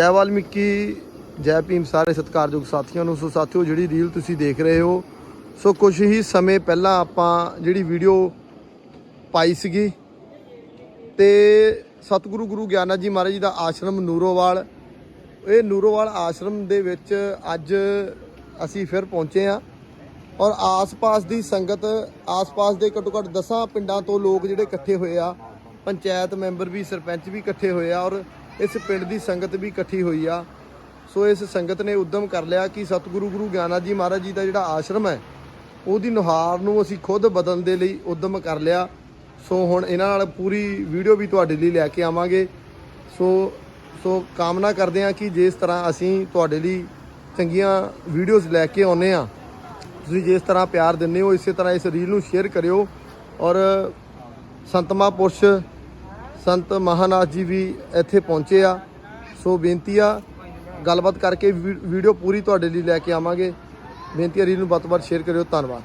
ਜੈ ਵਾਲਮੀਕੀ, ਜੈ ਭੀਮ ਸਾਰੇ ਸਤਿਕਾਰਯੋਗ ਸਾਥੀਆਂ ਨੂੰ। ਸੋ ਸਾਥੀਓ, ਜਿਹੜੀ ਰੀਲ ਤੁਸੀਂ ਦੇਖ ਰਹੇ ਹੋ, ਸੋ ਕੁਝ ਹੀ ਸਮੇਂ ਪਹਿਲਾਂ ਆਪਾਂ ਜਿਹੜੀ ਵੀਡੀਓ ਪਾਈ ਸੀਗੀ, ਤੇ ਸਤਿਗੁਰੂ ਗੁਰੂ ਗਿਆਨਾ ਜੀ ਮਹਾਰਾਜ ਜੀ ਦਾ ਆਸ਼ਰਮ ਨੂਰੋਵਾਲ, ਇਹ ਨੂਰੋਵਾਲ ਆਸ਼ਰਮ ਦੇ ਵਿੱਚ ਅੱਜ ਅਸੀਂ ਫਿਰ ਪਹੁੰਚੇ ਆ ਔਰ ਆਸ-ਪਾਸ ਦੀ ਸੰਗਤ, ਆਸ-ਪਾਸ ਦੇ ਘੱਟੋ ਘੱਟ 10 ਪਿੰਡਾਂ ਤੋਂ ਲੋਕ ਜਿਹੜੇ ਇਕੱਠੇ ਹੋਏ ਆ, ਪੰਚਾਇਤ ਮੈਂਬਰ ਵੀ, ਸਰਪੰਚ ਵੀ ਇਕੱਠੇ ਹੋਏ ਆ, ਔਰ ਇਸ ਪਿੰਡ ਦੀ ਸੰਗਤ ਵੀ ਇਕੱਠੀ ਹੋਈ ਆ। ਸੋ ਇਸ ਸੰਗਤ ਨੇ ਉਦਮ ਕਰ ਲਿਆ ਕਿ ਸਤਿਗੁਰੂ ਗੁਰੂ ਗਿਆਨਾ ਜੀ ਮਹਾਰਾਜ ਜੀ ਦਾ ਜਿਹੜਾ ਆਸ਼ਰਮ ਹੈ, ਉਹਦੀ ਨੁਹਾਰ ਨੂੰ ਅਸੀਂ ਖੁਦ ਬਦਲਣ ਦੇ ਲਈ ਉਦਮ ਕਰ ਲਿਆ। ਸੋ ਹੁਣ ਇਹਨਾਂ ਨਾਲ ਪੂਰੀ ਵੀਡੀਓ ਵੀ ਤੁਹਾਡੇ ਲਈ ਲੈ ਕੇ ਆਵਾਂਗੇ। ਸੋ ਸੋ ਕਾਮਨਾ ਕਰਦੇ ਹਾਂ ਕਿ ਜਿਸ ਤਰ੍ਹਾਂ ਅਸੀਂ ਤੁਹਾਡੇ ਲਈ ਚੰਗੀਆਂ ਵੀਡੀਓਜ਼ ਲੈ ਕੇ ਆਉਨੇ ਆ ਤੁਸੀਂ ਜਿਸ ਤਰ੍ਹਾਂ ਪਿਆਰ ਦਿੰਦੇ ਹੋ, ਇਸੇ ਤਰ੍ਹਾਂ ਇਸ ਰੀਲ ਨੂੰ ਸ਼ੇਅਰ ਕਰਿਓ। ਔਰ ਸੰਤ ਪੁਰਸ਼ ਸੰਤ ਮਹਾਨਾਥ ਜੀ ਵੀ ਇੱਥੇ ਪਹੁੰਚੇ ਆ। ਸੋ ਬੇਨਤੀ ਆ, ਗੱਲਬਾਤ ਕਰਕੇ ਵੀ- ਵੀਡੀਓ ਪੂਰੀ ਤੁਹਾਡੇ ਲਈ ਲੈ ਕੇ ਆਵਾਂਗੇ। ਬੇਨਤੀ ਆ, ਰੀਲ ਨੂੰ ਵੱਧ ਤੋਂ ਵੱਧ ਸ਼ੇਅਰ ਕਰਿਓ। ਧੰਨਵਾਦ।